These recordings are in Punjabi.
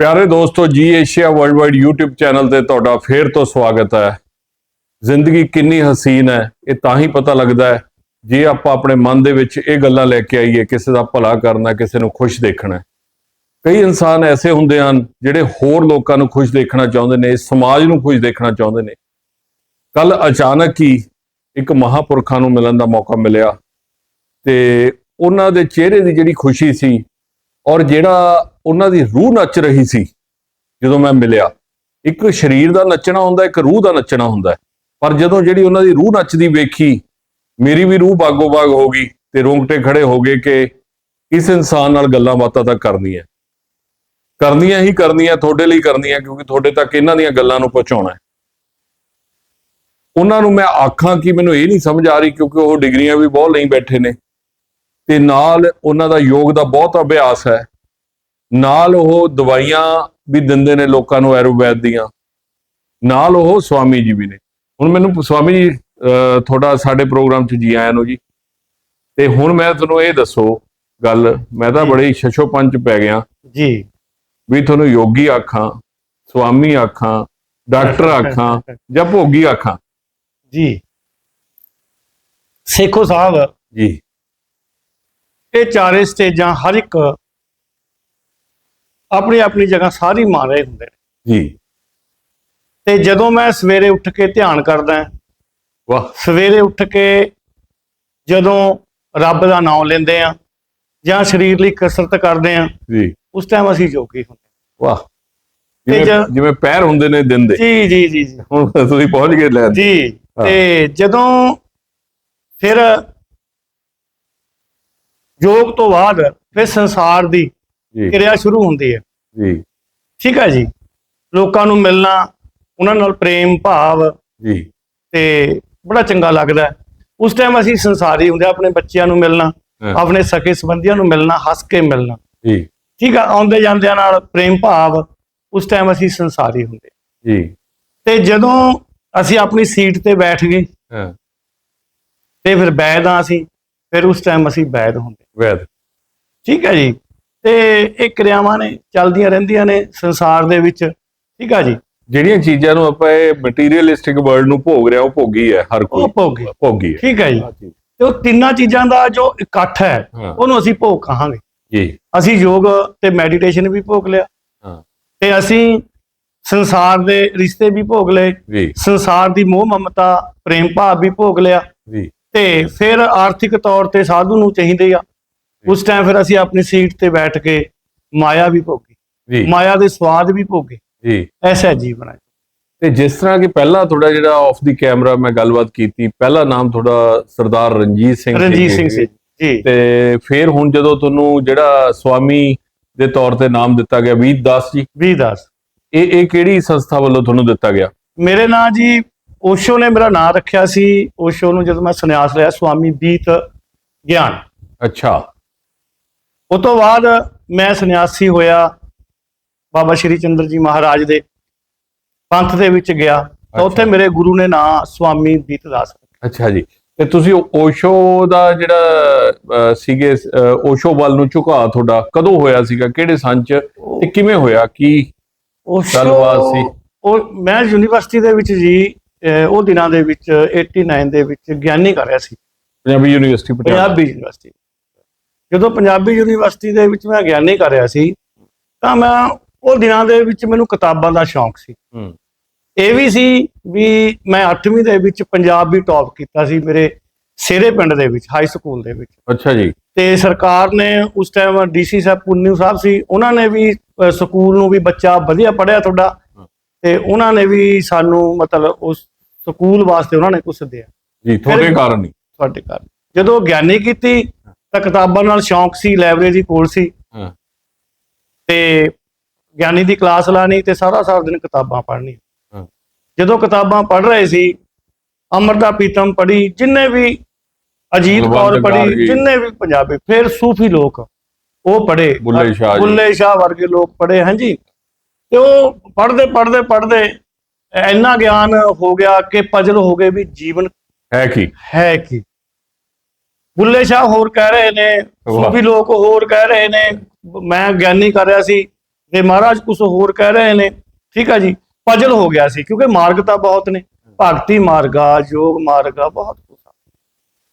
ਪਿਆਰੇ ਦੋਸਤੋ, ਜੀ ਏਸ਼ੀਆ ਵਰਲਡਵਾਈਡ YouTube ਚੈਨਲ ਤੇ ਤੁਹਾਡਾ ਫੇਰ ਤੋਂ ਸਵਾਗਤ ਹੈ। ਜ਼ਿੰਦਗੀ ਕਿੰਨੀ ਹਸੀਨ ਹੈ, ਇਹ ਤਾਂ ਹੀ ਪਤਾ ਲੱਗਦਾ ਹੈ, ਜੇ ਆਪਾਂ ਆਪਣੇ ਮਨ ਦੇ ਵਿੱਚ ਇਹ ਗੱਲਾਂ ਲੈ ਕੇ ਆਈਏ, ਕਿਸੇ ਦਾ ਭਲਾ ਕਰਨਾ ਕਿਸੇ ਨੂੰ ਖੁਸ਼ ਦੇਖਣਾ ਕਈ ਇਨਸਾਨ ਐਸੇ ਹੁੰਦੇ ਹਨ, ਜਿਹੜੇ ਹੋਰ ਲੋਕਾਂ ਨੂੰ ਖੁਸ਼ ਦੇਖਣਾ ਚਾਹੁੰਦੇ ਨੇ, ਸਮਾਜ ਨੂੰ ਖੁਸ਼ ਦੇਖਣਾ ਚਾਹੁੰਦੇ ਨੇ। ਕੱਲ ਅਚਾਨਕ ਹੀ ਇੱਕ ਮਹਾਪੁਰਖਾਂ ਨੂੰ ਮਿਲਣ ਦਾ ਮੌਕਾ ਮਿਲਿਆ ਤੇ ਉਹਨਾਂ ਦੇ ਚਿਹਰੇ ਦੀ ਜਿਹੜੀ ਖੁਸ਼ੀ ਸੀ ਔਰ ਜਿਹੜਾ ਉਹਨਾਂ ਦੀ ਰੂਹ ਨੱਚ ਰਹੀ ਸੀ ਜਦੋਂ ਮੈਂ ਮਿਲਿਆ। ਇੱਕ ਸਰੀਰ ਦਾ ਨੱਚਣਾ ਹੁੰਦਾ, ਇੱਕ ਰੂਹ ਦਾ ਨੱਚਣਾ ਹੁੰਦਾ। ਪਰ ਜਦੋਂ ਜਿਹੜੀ ਉਹਨਾਂ ਦੀ ਰੂਹ ਨੱਚਦੀ ਵੇਖੀ, ਮੇਰੀ ਵੀ ਰੂਹ ਬਾਗੋ ਬਾਗ ਹੋ ਗਈ ਤੇ ਰੋਂਗਟੇ ਖੜੇ ਹੋ ਗਏ ਕਿ ਇਸ ਇਨਸਾਨ ਨਾਲ ਗੱਲਾਂ ਬਾਤਾਂ ਤਾਂ ਕਰਨੀਆਂ। ਕਰਨੀਆਂ ਹੀ ਕਰਨੀਆਂ, ਤੁਹਾਡੇ ਲਈ ਕਰਨੀਆਂ, ਕਿਉਂਕਿ ਤੁਹਾਡੇ ਤੱਕ ਇਹਨਾਂ ਦੀਆਂ ਗੱਲਾਂ ਨੂੰ ਪਹੁੰਚਾਉਣਾ ਹੈ। ਉਹਨਾਂ ਨੂੰ ਮੈਂ ਆਖਾਂ ਕਿ ਮੈਨੂੰ ਇਹ ਨਹੀਂ ਸਮਝ ਆ ਰਹੀ, ਕਿਉਂਕਿ ਉਹ ਡਿਗਰੀਆਂ ਵੀ ਬਹੁਤ ਲਈ ਬੈਠੇ ਨੇ। ਤੇ ਨਾਲ ਉਹਨਾਂ ਦਾ ਯੋਗ ਦਾ ਬਹੁਤ ਅਭਿਆਸ ਹੈ। ਨਾਲ ਉਹ ਦਵਾਈਆਂ ਵੀ ਦਿੰਦੇ ਨੇ ਲੋਕਾਂ ਨੂੰ ਐਰੋਵੈਦ ਦੀਆਂ। ਨਾਲ ਉਹ ਸਵਾਮੀ ਜੀ ਵੀ ਨੇ। ਹੁਣ ਮੈਨੂੰ ਸਵਾਮੀ ਜੀ ਤੁਹਾਡਾ ਸਾਡੇ ਪ੍ਰੋਗਰਾਮ 'ਚ ਜੀ ਆਇਆਂ ਨੂੰ ਜੀ। ਤੇ ਹੁਣ ਮੈਂ ਤੁਹਾਨੂੰ ਇਹ ਦੱਸੋ ਗੱਲ ਮੈਂ ਤਾਂ। ਬੜੀ ਪੰਜ ਪੈ ਗਿਆ। ਜੀ। ਵੀ ਤੁਹਾਨੂੰ ਯੋਗੀ ਆਖਾਂ ਸਵਾਮੀ ਆਖਾਂ ਡਾਕਟਰ ਆਖਾਂ ਜਾਂ ਭੋਗੀ ਆਖਾਂ। ਜੀ। ਸੇਖੋ ਸਾਹਿਬ। ਜੀ। ਇਹ ਚਾਰੇ ਸਟੇਜਾਂ ਹਰ ਇੱਕ ਆਪਣੀ ਆਪਣੀ ਜਗ੍ਹਾ ਸਾਰੀ ਮਾਰ ਰਹੇ ਹੁੰਦੇ ਨੇ। ਜੀ। ਤੇ ਜਦੋਂ ਮੈਂ ਸਵੇਰੇ ਉੱਠ ਕੇ ਧਿਆਨ ਕਰਦਾ ਵਾਹ। ਸਵੇਰੇ ਉੱਠ ਕੇ ਜਦੋਂ ਰੱਬ ਦਾ ਨਾਮ ਲੈਂਦੇ ਆ ਜਾਂ ਸਰੀਰ ਲਈ ਕਸਰਤ ਕਰਦੇ ਆ ਜੀ। ਉਸ ਟਾਈਮ ਅਸੀਂ ਜੋਗੀ ਹੁੰਦੇ ਵਾਹ। ਜਿਵੇਂ ਪੈਰ ਹੁੰਦੇ ਨੇ ਦਿਨ ਦੇ। ਜੀ ਜੀ ਜੀ ਹੁਣ ਤੁਸੀਂ ਪਹੁੰਚ ਗਏ ਲੈ। ਜੀ। ਤੇ ਜਦੋਂ ਫਿਰ ਯੋਗ ਤੋਂ ਬਾਅਦ ਫਿਰ ਸੰਸਾਰ ਦੀ ਕਿਰਿਆ ਸ਼ੁਰੂ ਹੁੰਦੀ ਹੈ। ਜੀ। ਠੀਕ ਹੈ ਜੀ। ਲੋਕਾਂ ਨੂੰ ਮਿਲਣਾ ਉਹਨਾਂ ਨਾਲ ਪ੍ਰੇਮ ਭਾਵ ਜੀ। ਤੇ ਬੜਾ ਚੰਗਾ ਲੱਗਦਾ ਹੈ। ਉਸ ਟਾਈਮ ਅਸੀਂ ਸੰਸਾਰੀ ਹੁੰਦੇ ਹਾਂ, ਆਪਣੇ ਬੱਚਿਆਂ ਨੂੰ ਮਿਲਣਾ ਹਾਂ। ਆਪਣੇ ਸਕੇ ਸੰਬੰਧੀਆਂ ਨੂੰ ਮਿਲਣਾ ਹੱਸ ਕੇ ਮਿਲਣਾ। ਜੀ। ਠੀਕ ਆ ਆਉਂਦੇ ਜਾਂਦਿਆਂ ਨਾਲ ਪ੍ਰੇਮ ਭਾਵ ਉਸ ਟਾਈਮ ਅਸੀਂ ਸੰਸਾਰੀ ਹੁੰਦੇ ਜੀ। ਤੇ ਜਦੋਂ ਅਸੀਂ ਆਪਣੀ ਸੀਟ ਤੇ ਬੈਠ ਗਏ ਹਾਂ। ਤੇ ਫਿਰ ਬੈਦ ਅਸੀਂ ਫਿਰ ਉਸ ਟਾਈਮ ਅਸੀਂ ਬੈਦ ਹੁੰਦੇ ਵੈਦ ਠੀਕ ਹੈ ਜੀ। ਤੇ ਇਹ ਕਿਰਿਆਵਾਂ ਨੇ ਚੱਲਦੀਆਂ ਰਹਿੰਦੀਆਂ ਨੇ ਸੰਸਾਰ ਦੇ ਵਿੱਚ। ਠੀਕ ਆ ਜੀ? ਜਿਹੜੀਆਂ ਚੀਜ਼ਾਂ ਨੂੰ ਆਪਾਂ ਇਹ ਮਟੀਰੀਅਲਿਸਟਿਕ ਵਰਲਡ ਨੂੰ ਭੋਗ ਰਿਹਾ ਉਹ ਭੋਗੀ ਹੈ ਹਰ ਕੋਈ। ਉਹ ਭੋਗੀ। ਭੋਗੀ ਹੈ। ਠੀਕ ਹੈ ਜੀ? ਤੇ ਉਹ ਤਿੰਨਾਂ ਚੀਜ਼ਾਂ ਦਾ ਜੋ ਇਕੱਠ ਹੈ ਉਹਨੂੰ ਅਸੀਂ ਭੋਗ ਕਹਾਂਗੇ। ਜੀ। ਅਸੀਂ ਯੋਗ ਤੇ ਮੈਡੀਟੇਸ਼ਨ ਵੀ ਭੋਗ ਲਿਆ। ਹਾਂ। ਤੇ ਅਸੀਂ ਸੰਸਾਰ ਦੇ ਰਿਸ਼ਤੇ ਵੀ ਭੋਗ ਲਏ। ਜੀ। ਸੰਸਾਰ ਦੀ ਮੋਹ ਮਮਤਾ ਪ੍ਰੇਮ ਭਾਵ ਵੀ ਭੋਗ ਲਿਆ। ਜੀ। ਤੇ ਫਿਰ ਆਰਥਿਕ ਤੌਰ ਤੇ ਸਾਧੂ ਨੂੰ ਚਾਹੀਦੇ ਆ। ਉਸ ਟਾਈਮ ਫਿਰ ਅਸੀਂ ਆਪਣੀ ਸੀਟ ਤੇ ਬੈਠ ਕੇ ਮਾਇਆ ਵੀ ਭੋਗੀ ਮਾਇਆ ਦੇ ਸਵਾਦ ਵੀ ਭੋਗੇ। ਜੀ। ਐਸਾ ਜੀਵਨ ਹੈ ਤੇ ਜਿਸ ਤਰ੍ਹਾਂ ਕਿ ਪਹਿਲਾਂ ਤੁਹਾਡਾ ਜਿਹੜਾ ਆਫ ਦੀ ਕੈਮਰਾ ਮੈਂ ਗੱਲਬਾਤ ਕੀਤੀ ਪਹਿਲਾ ਨਾਮ ਤੁਹਾਡਾ ਸਰਦਾਰ ਰਣਜੀਤ ਸਿੰਘ ਰਣਜੀਤ। ਸਿੰਘ ਸੀ ਜੀ। ਤੇ ਫਿਰ ਹੁਣ ਜਦੋਂ ਤੁਹਾਨੂੰ ਜਿਹੜਾ ਸਵਾਮੀ ਦੇ ਤੌਰ ਤੇ ਨਾਮ ਦਿੱਤਾ ਗਿਆ ਵੀਰ ਦਾਸ ਜੀ। ਵੀ ਦੱਸ। ਇਹ ਇਹ ਕਿਹੜੀ ਸੰਸਥਾ ਵੱਲੋਂ ਤੁਹਾਨੂੰ ਦਿੱਤਾ ਗਿਆ? ਮੇਰੇ ਨਾਂ ਜੀ ਓਸ਼ੋ ਨੇ ਮੇਰਾ ਨਾਂ ਰੱਖਿਆ ਸੀ। ਓਸ਼ੋ ਨੂੰ ਜਦੋਂ ਮੈਂ ਸੰਨਿਆਸ ਲਿਆ ਸੁਆਮੀ ਬੀਤ ਗਿਆਨ। ਅੱਛਾ। ਉਸ ਤੋਂ ਬਾਅਦ ਮੈਂ ਸੰਨਿਆਸੀ ਹੋਇਆ ਬਾਬਾ ਸ਼੍ਰੀ ਚੰਦਰ ਜੀ ਮਹਾਰਾਜ ਦੇ ਪੰਥ ਦੇ ਵਿੱਚ ਗਿਆ। ਤਾਂ ਉੱਥੇ। ਮੇਰੇ ਗੁਰੂ ਨੇ ਨਾਂ ਸੁਆਮੀ ਬੀਤਦਾਸ। ਅੱਛਾ ਜੀ। ਤੇ ਤੁਸੀਂ ਓਸ਼ੋ ਦਾ ਜਿਹੜਾ ਸੀਗੇ ਓਸ਼ੋ ਵੱਲ ਨੂੰ ਝੁਕਾਅ ਤੁਹਾਡਾ। ਕਦੋਂ ਹੋਇਆ ਸੀਗਾ? ਕਿਹੜੇ ਸੰਨ ਚ? ਤੇ ਕਿਵੇਂ ਹੋਇਆ? ਕੀ ਗੱਲਬਾਤ ਸੀ। ਉਹ ਮੈਂ ਯੂਨੀਵਰਸਿਟੀ ਦੇ ਵਿੱਚ ਜੀ ਉਹ ਦਿਨਾਂ ਦੇ ਵਿੱਚ 89 ਦੇ ਵਿੱਚ ਗਿਆਨੀ ਕਰ ਰਿਹਾ ਸੀ। ਪੰਜਾਬੀ ਯੂਨੀਵਰਸਿਟੀ ਪਟਿਆਲਾ। ਪੰਜਾਬੀ ਯੂਨੀਵਰਸਿਟੀ। ਜਦੋਂ ਪੰਜਾਬੀ ਯੂਨੀਵਰਸਿਟੀ ਦੇ ਵਿੱਚ ਮੈਂ ਗਿਆਨੀ ਕਰ ਰਿਹਾ ਸੀ ਤਾਂ ਮੈਂ ਉਹ ਦਿਨਾਂ ਦੇ ਵਿੱਚ ਮੈਨੂੰ ਕਿਤਾਬਾਂ ਦਾ ਸ਼ੌਂਕ ਸੀ। ਹੂੰ। ਇਹ ਵੀ ਸੀ ਵੀ ਮੈਂ 8ਵੀਂ ਦੇ ਵਿੱਚ ਪੰਜਾਬ ਵੀ ਟੌਪ ਕੀਤਾ ਸੀ ਮੇਰੇ ਸੇਰੇ ਪਿੰਡ ਦੇ ਵਿੱਚ ਹਾਈ ਸਕੂਲ ਦੇ ਵਿੱਚ। ਅੱਛਾ ਜੀ। ਤੇ ਸਰਕਾਰ ਨੇ ਉਸ ਟਾਈਮ ਡੀਸੀ ਸਾਹਿਬ ਪੁੰਨਿਊ ਸਾਹਿਬ ਸੀ ਉਹਨਾਂ ਨੇ ਵੀ ਸਕੂਲ ਨੂੰ ਵੀ ਬੱਚਾ ਵਧੀਆ ਪੜਿਆ ਤੁਹਾਡਾ। ਤੇ ਉਹਨਾਂ ਨੇ ਵੀ ਸਾਨੂੰ ਮਤਲਬ ਉਸ ਸਕੂਲ ਵਾਸਤੇ ਉਹਨਾਂ ਨੇ ਕੁਝ ਦਿਆ। ਜੀ ਤੁਹਾਡੇ ਕਾਰਨ ਹੀ। ਤੁਹਾਡੇ ਘਰ ਜਦੋਂ ਗਿਆਨੀ ਕੀਤੀ ਤਾਂ ਕਿਤਾਬਾਂ ਨਾਲ ਸ਼ੌਂਕ ਸੀ ਲਾਇਬ੍ਰੇਰੀ ਕੋਲ ਸੀ। ਹਾਂ। ਤੇ ਗਿਆਨੀ ਦੀ ਕਲਾਸ ਲਾਣੀ ਤੇ ਸਾਰਾ ਸਾਰਾ ਦਿਨ ਕਿਤਾਬਾਂ ਪੜ੍ਹਨੀ ਹਾਂ। ਜਦੋਂ ਕਿਤਾਬਾਂ ਪੜ੍ਹ ਰਹੇ ਸੀ ਅਮਰਦਾ ਪੀਤਮ ਪੜ੍ਹੀ ਜਿੰਨੇ ਵੀ ਅਜੀਤ ਕੌਰ ਪੜ੍ਹੀ। ਜਿੰਨੇ ਵੀ ਪੰਜਾਬੀ ਫਿਰ ਸੂਫੀ ਲੋਕ ਉਹ ਪੜ੍ਹੇ। ਬੁੱਲੇ ਸ਼ਾਹ। ਬੁੱਲੇ ਸ਼ਾਹ ਵਰਗੇ ਲੋਕ ਪੜ੍ਹੇ ਹਾਂਜੀ। ਤੇ ਉਹ ਪੜ੍ਹਦੇ ਪੜ੍ਹਦੇ ਪੜ੍ਹਦੇ ਇੰਨਾ ਗਿਆਨ ਹੋ ਗਿਆ ਕਿ ਪਜਲ ਹੋ ਗਏ ਵੀ ਜੀਵਨ ਹੈ ਕੀ? ਹੈ ਕੀ। ਬੁੱਲੇ ਸ਼ਾਹ ਹੋਰ ਕਹਿ ਰਹੇ ਨੇ। ਸੂਫੀ ਲੋਕ ਹੋਰ ਕਹਿ ਰਹੇ ਨੇ ਮੈਂ ਗਿਆਨੀ ਕਰ ਰਿਹਾ ਸੀ ਤੇ ਮਹਾਰਾਜ ਕੁਝ ਹੋਰ ਕਹਿ ਰਹੇ ਨੇ ਠੀਕ ਆ ਜੀ ਪਜਲ ਹੋ ਗਿਆ ਸੀ ਕਿਉਂਕਿ ਮਾਰਗ ਤਾਂ ਬਹੁਤ ਨੇ ਭਗਤੀ ਮਾਰਗਾ ਯੋਗ ਮਾਰਗਾ ਬਹੁਤ ਆ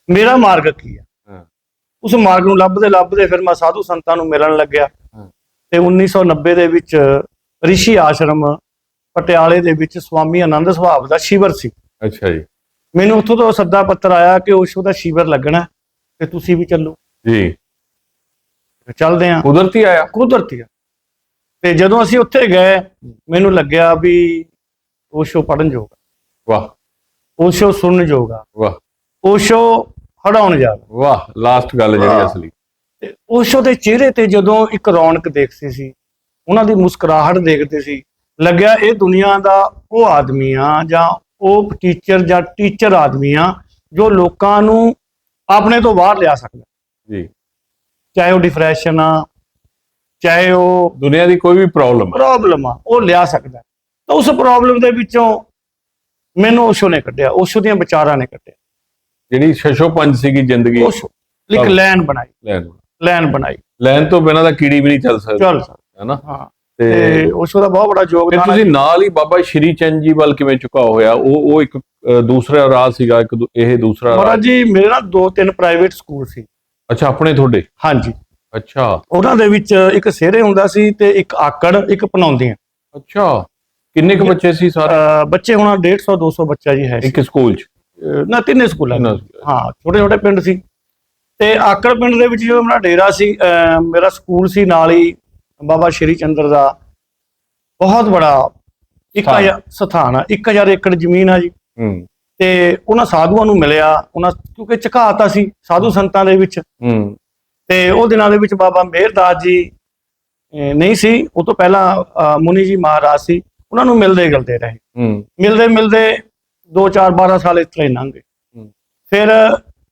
ਮੇਰਾ ਮਾਰਗ ਕੀ ਆ। ਉਸ ਮਾਰਗ ਨੂੰ ਲੱਭਦੇ ਲੱਭਦੇ ਫਿਰ ਮੈਂ ਸਾਧੂ ਸੰਤਾਂ ਨੂੰ ਮਿਲਣ ਲੱਗਿਆ। ਤੇ 1990 ਦੇ ਵਿੱਚ ਰਿਸ਼ੀ ਆਸ਼ਰਮ ਪਟਿਆਲੇ ਦੇ ਵਿੱਚ ਸਵਾਮੀ ਆਨੰਦ ਸੁਭਾਵ ਦਾ ਸ਼ਿਵਰ ਸੀ ਅੱਛਾ ਜੀ ਮੈਨੂੰ ਉੱਥੋਂ ਤੋਂ ਸੱਦਾ ਪੱਤਰ ਆਇਆ ਕਿ ਉਸ ਦਾ ਸ਼ਿਵਰ ਲੱਗਣਾ ਤੇ ਤੁਸੀਂ ਵੀ ਚੱਲੋ। ਜੀ। ਚੱਲਦੇ ਆਂ। ਕੁਦਰਤੀ ਆਇਆ। ਕੁਦਰਤੀ ਆ। ਤੇ ਜਦੋਂ ਅਸੀਂ ਉੱਥੇ ਗਏ ਮੈਨੂੰ ਲੱਗਿਆ ਵੀ ਓਸ਼ੋ ਪੜਨ ਜੋਗਾ ਵਾਹ। ਓਸ਼ੋ ਸੁਣਨ ਜੋਗਾ ਵਾਹ। ਓਸ਼ੋ ਹਟਾਉਣ ਜਾਗਾ ਵਾਹ ਲਾਸਟ ਗੱਲ ਜਿਹੜੀ। ਅਸਲੀ। ਤੇ ਓਸ਼ੋ ਦੇ ਚਿਹਰੇ ਤੇ ਜਦੋਂ ਇੱਕ ਰੌਣਕ ਦੇਖਦੀ ਸੀ ਉਹਨਾਂ ਦੀ ਮੁਸਕਰਾਹਟ ਦੇਖਦੇ ਸੀ ਲੱਗਿਆ ਇਹ ਦੁਨੀਆ ਦਾ ਉਹ ਆਦਮੀ ਆ ਜਾਂ ਉਹ ਟੀਚਰ ਜਾਂ ਟੀਚਰ ਆਦਮੀ ਆ ਜੋ ਲੋਕਾਂ ਨੂੰ ਆਪਣੇ ਤੋਂ ਬਾਹਰ ਲਿਆ ਸਕਦਾ। ਜੀ। ਚਾਹੇ ਉਹ ਡਿਫਰੈਸ਼ਨ ਆ ਚਾਹੇ ਉਹ ਦੁਨੀਆ ਦੀ ਕੋਈ ਵੀ ਪ੍ਰੋਬਲਮ ਹੈ ਪ੍ਰੋਬਲਮ ਆ ਉਹ ਲਿਆ ਸਕਦਾ। ਤਾਂ ਉਸ ਪ੍ਰੋਬਲਮ ਦੇ ਵਿੱਚੋਂ ਮੈਨੂੰ ਓਸ਼ੋ ਨੇ ਕੱਢਿਆ ਓਸ਼ੋ ਦੀਆਂ ਵਿਚਾਰਾਂ ਨੇ ਕੱਢਿਆ। ਜਿਹੜੀ ਛਛੋ ਪੰਜ ਸੀਗੀ ਜ਼ਿੰਦਗੀ। ਓਸ਼ੋ ਇੱਕ। ਲਾਈਨ ਬਣਾਈ। ਲਾਈਨ ਬਣਾਈ। ਲੈਣ ਤੋਂ ਬਿਨਾਂ ਤਾਂ ਕੀੜੀ ਵੀ ਨਹੀਂ ਚੱਲ ਸਕਦੀ। ਚੱਲ ਸਕਦਾ ਹੈਨਾ ਹਾਂ। ਤੇ ਓਸ਼ੋ ਦਾ ਬਹੁਤ ਬੜਾ ਯੋਗਦਾਨ ਹੈ। ਤੁਸੀਂ ਨਾਲ ਹੀ ਬਾਬਾ ਸ਼੍ਰੀ ਚੰਦ ਜੀ ਵੱਲ ਕਿਵੇਂ ਝੁਕਾ ਹੋਇਆ? ਉਹ ਉਹ ਇੱਕ ਦੂਸਰਾ ਰਾਹ ਸੀਗਾ ਇੱਕ ਇਹ ਦੂਸਰਾ ਮਹਾਰਾਜ ਜੀ ਮੇਰੇ ਨਾਲ ਦੋ ਤਿੰਨ ਪ੍ਰਾਈਵੇਟ ਸਕੂਲ ਸੀ। ਅੱਛਾ ਆਪਣੇ ਤੁਹਾਡੇ? ਹਾਂਜੀ। ਅੱਛਾ। ਉਹਨਾਂ ਦੇ ਵਿੱਚ ਇੱਕ ਸਿਹਰੇ ਹੁੰਦਾ ਸੀ ਤੇ ਇੱਕ ਆਕੜ ਇੱਕ ਪਣਾਉਂਦੀਆਂ ਅੱਛਾ। ਕਿੰਨੇ ਕੁ ਬੱਚੇ ਸੀ ਸਾਰੇ? ਬੱਚੇ ਹੁਣ 150 200 ਬੱਚਾ ਜੀ ਹੈ। ਇੱਕ ਸਕੂਲ ਚ? ਨਾ ਤਿੰਨੇ ਸਕੂਲਾਂ ਹਾਂ ਛੋਟੇ ਛੋਟੇ ਪਿੰਡ ਸੀ। ਤੇ ਆਕੜ ਪਿੰਡ ਦੇ ਵਿੱਚ ਜਦੋਂ ਮੇਰਾ ਡੇਰਾ ਸੀ ਮੇਰਾ ਸਕੂਲ ਸੀ ਨਾਲ ਹੀ ਬਾਬਾ ਸ਼੍ਰੀ ਚੰਦਰ ਦਾ ਬਹੁਤ ਬੜਾ ਇੱਕ ਸਥਾਨ। ਆ 1000 ਏਕੜ ਜ਼ਮੀਨ ਆ ਜੀ। ਹੂੰ। ਤੇ ਉਹਨਾਂ ਸਾਧੂਆਂ ਨੂੰ ਮਿਲਿਆ ਉਹਨਾਂ ਕਿਉਂਕਿ ਝਕਾਤਾ ਸੀ ਸਾਧੂ ਸੰਤਾਂ ਦੇ ਵਿੱਚ। ਹੂੰ। ਤੇ ਉਹ ਦਿਨਾਂ ਦੇ ਵਿੱਚ ਬਾਬਾ ਮਿਹਰਦਾਸ ਜੀ ਨਹੀਂ ਸੀ। ਉਹ ਤੋਂ ਪਹਿਲਾਂ ਮੁਨੀ ਜੀ ਮਹਾਰਾਜ ਸੀ। ਉਹਨਾਂ ਨੂੰ ਮਿਲਦੇ ਗਲਦੇ ਰਹੇ। ਹੂੰ। ਮਿਲਦੇ ਮਿਲਦੇ 2 4 12 ਸਾਲ ਇਸ ਤਰ੍ਹਾਂ ਹੀ ਲੰਘ ਗਏ। ਹੂੰ। ਫਿਰ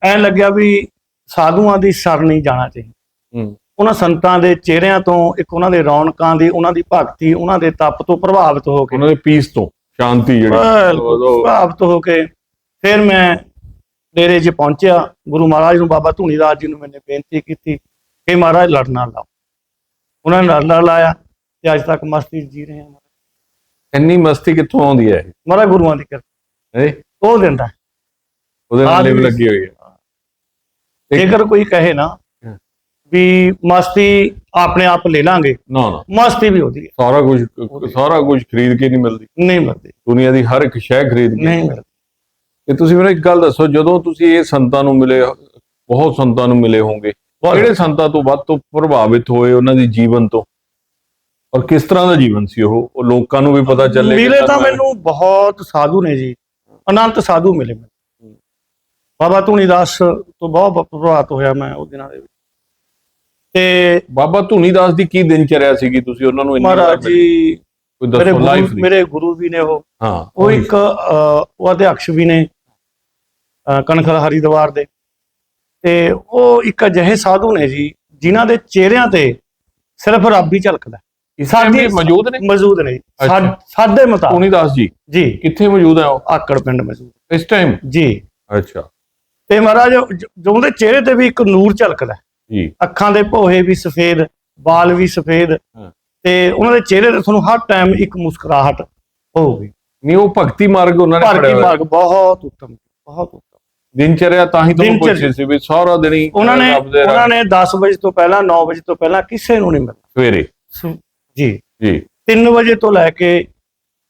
ਐ ਲੱਗਿਆ ਵੀ ਸਾਧੂਆਂ ਦੀ ਸਰਣੀ ਜਾਣਾ ਚਾਹੀਦਾ। ਹੂੰ। ਉਹਨਾਂ ਸੰਤਾਂ ਦੇ ਚਿਹਰਿਆਂ ਤੋਂ ਇੱਕ ਉਹਨਾਂ ਦੇ ਰੌਣਕਾਂ ਦੀ ਉਹਨਾਂ ਦੀ ਭਗਤੀ ਉਹਨਾਂ ਦੇ ਤਪ ਤੋਂ ਪ੍ਰਭਾਵਿਤ ਹੋ ਕੇ। ਉਹਨਾਂ ਦੇ ਪੀਸ ਤੋਂ ਸ਼ਾਂਤੀ ਜਿਹੜੀ। ਪ੍ਰਭਾਵਿਤ ਹੋ ਕੇ। ਫਿਰ ਮੈਂ ਡੇਰੇ 'ਚ ਪਹੁੰਚਿਆ। ਗੁਰੂ ਮਹਾਰਾਜ ਨੂੰ ਬਾਬਾ ਧੂਣੀਦਾਸ ਜੀ ਨੂੰ ਮੈਨੇ ਬੇਨਤੀ ਕੀਤੀ ਕਿ ਮਹਾਰਾਜ ਲੜ ਨਾ ਲਾਓ। ਉਹਨਾਂ ਨੇ ਲੜ ਨਾ ਲਾਇਆ ਤੇ ਅੱਜ ਤੱਕ ਮਸਤੀ ਜੀ ਰਹੇ ਹਾਂ। ਇੰਨੀ ਮਸਤੀ ਕਿੱਥੋਂ ਆਉਂਦੀ ਹੈ ਮਹਾਰਾਜ ਗੁਰੂਆਂ ਦੀ ਕਿਰਪਾ। ਇਹ ਉਹ ਦਿੰਦਾ। ਹੈ। ਉਹਦੇ ਨਾਲ ਲੱਗੀ ਹੋਈ ਹੈ। ਜੇਕਰ ਕੋਈ ਕਹੇ ਨਾ ਹਾਂ। ਵੀ ਮਸਤੀ ਆਪਣੇ ਆਪ ਲੈ ਲਾਂਗੇ। ਨਾ ਨਾ। ਮਸਤੀ ਵੀ ਉਹਦੀ ਹੈ। ਸਾਰਾ ਕੁਝ ਸਾਰਾ ਕੁਝ ਖਰੀਦ ਕੇ ਨਹੀਂ ਮਿਲਦੀ। ਨਹੀਂ ਮਿਲਦੀ। ਦੁਨੀਆ ਦੀ ਹਰ ਇੱਕ ਸ਼ੈ ਖਰੀਦ ਕੇ। ਨਹੀਂ ਮਿਲਦੀ। ਤੇ ਤੁਸੀਂ ਮੈਨੂੰ ਇੱਕ ਗੱਲ ਦੱਸੋ ਜਦੋਂ ਤੁਸੀਂ ਇਹ ਸੰਤਾਂ ਨੂੰ ਮਿਲੇ ਬਹੁਤ ਸੰਤਾਂ ਨੂੰ ਮਿਲੇ ਹੋਵੋਗੇ ਕਿਹੜੇ ਸੰਤਾਂ ਤੋਂ ਵੱਧ ਤੋਂ ਪ੍ਰਭਾਵਿਤ ਹੋਏ ਉਹਨਾਂ ਦੇ ਜੀਵਨ ਤੋਂ? ਔਰ ਕਿਸ ਤਰ੍ਹਾਂ ਦਾ ਜੀਵਨ ਸੀ ਉਹ? ਉਹ ਲੋਕਾਂ ਨੂੰ ਵੀ ਪਤਾ ਚੱਲੇ ਮਿਲੇ ਤਾਂ ਮੈਨੂੰ ਬਹੁਤ ਸਾਧੂ ਨੇ ਜੀ। ਅਨੰਤ ਸਾਧੂ ਮਿਲੇ ਮੈਨੂੰ। ਬਾਬਾ ਧੂਣੀਦਾਸ ਤੋਂ ਬਹੁਤ ਪ੍ਰਭਾਵਿਤ ਹੋਇਆ ਮੈਂ ਉਹ ਦਿਨਾਂ ਦੇ ਵਿੱਚ ਤੇ ਬਾਬਾ ਧੂਨੀਦਾਸ ਦੀ ਕੀ ਦਿਨਚਰਿਆ ਸੀਗੀ ਤੁਸੀਂ ਉਹਨਾਂ ਨੂੰ ਇੰਨੀ ਮਹਾਰਾਜ? ਜੀ ਕੋਈ ਮੇਰੇ ਦੱਸੋ ਲਾਈਫ ਗੁਰੂ ਮੇਰੇ ਗੁਰੂ ਵੀ ਨੇ ਉਹ। ਹਾਂ ਉਹ ਇੱਕ ਉਹ ਅਧਿਆਕਸ਼ ਵੀ ਨੇ ਕਨਖਲ ਹਰੀਦਵਾਰ ਦੇ। ਤੇ ਉਹ ਇੱਕ ਅਜਿਹੇ ਸਾਧੂ ਨੇ ਜੀ ਜਿਨ੍ਹਾਂ ਦੇ ਚਿਹਰਿਆਂ ਤੇ ਸਿਰਫ ਰੱਬ ਹੀ ਝਲਕਦਾ। ਵੀ ਮੌਜੂਦ ਨੇ? ਮੌਜੂਦ ਨੇ। ਸਾਡੇ ਮੁਤਾਬਕ। ਧੂਨੀਦਾਸ ਜੀ ਜੀ। ਕਿੱਥੇ ਮੌਜੂਦ ਹੈ ਉਹ? ਆਕੜ ਪਿੰਡ ਮੌਜੂਦ। ਇਸ ਟਾਈਮ ਜੀ। ਅੱਛਾ। ਤੇ ਮਹਾਰਾਜ ਜੋ ਉਹਦੇ ਚਿਹਰੇ ਤੇ ਵੀ ਇੱਕ ਨੂਰ ਝਲਕਦਾ। ਜੀ। ਅੱਖਾਂ ਦੇ ਭੋਹੇ ਵੀ ਸਫੇਦ ਵਾਲ ਵੀ ਸਫੇਦ। ਤੇ ਉਹਨਾਂ ਦੇ ਚਿਹਰੇ ਤੇ ਤੁਹਾਨੂੰ ਹਰ ਟਾਈਮ ਇੱਕ ਮੁਸਕਰਾਹਟ ਹੋਊਗੀ। ਨਹੀਂ ਉਹ ਭਗਤੀ ਮਾਰਗ ਉਹਨਾਂ ਨੇ ਭਗਤੀ ਮਾਰਗ ਬਹੁਤ ਉੱਤਮ ਬਹੁਤ ਉੱਤਮ। ਦਿਨਚਰਿਆ ਤਾਂ ਹੀ ਤੁਹਾਨੂੰ। ਪੁੱਛੀ ਸੀ ਵੀ ਸਾਰਾ ਦਿਨ ਹੀ ਉਹਨਾਂ ਨੇ ਉਹਨਾਂ ਨੇ 10 ਵਜੇ ਤੋਂ ਪਹਿਲਾਂ 9 ਵਜੇ ਤੋਂ ਪਹਿਲਾਂ ਕਿਸੇ ਨੂੰ ਨਹੀਂ ਮਿਲਣਾ ਸਵੇਰੇ। ਜੀ। ਜੀ। 3 ਵਜੇ ਤੋਂ ਲੈ ਕੇ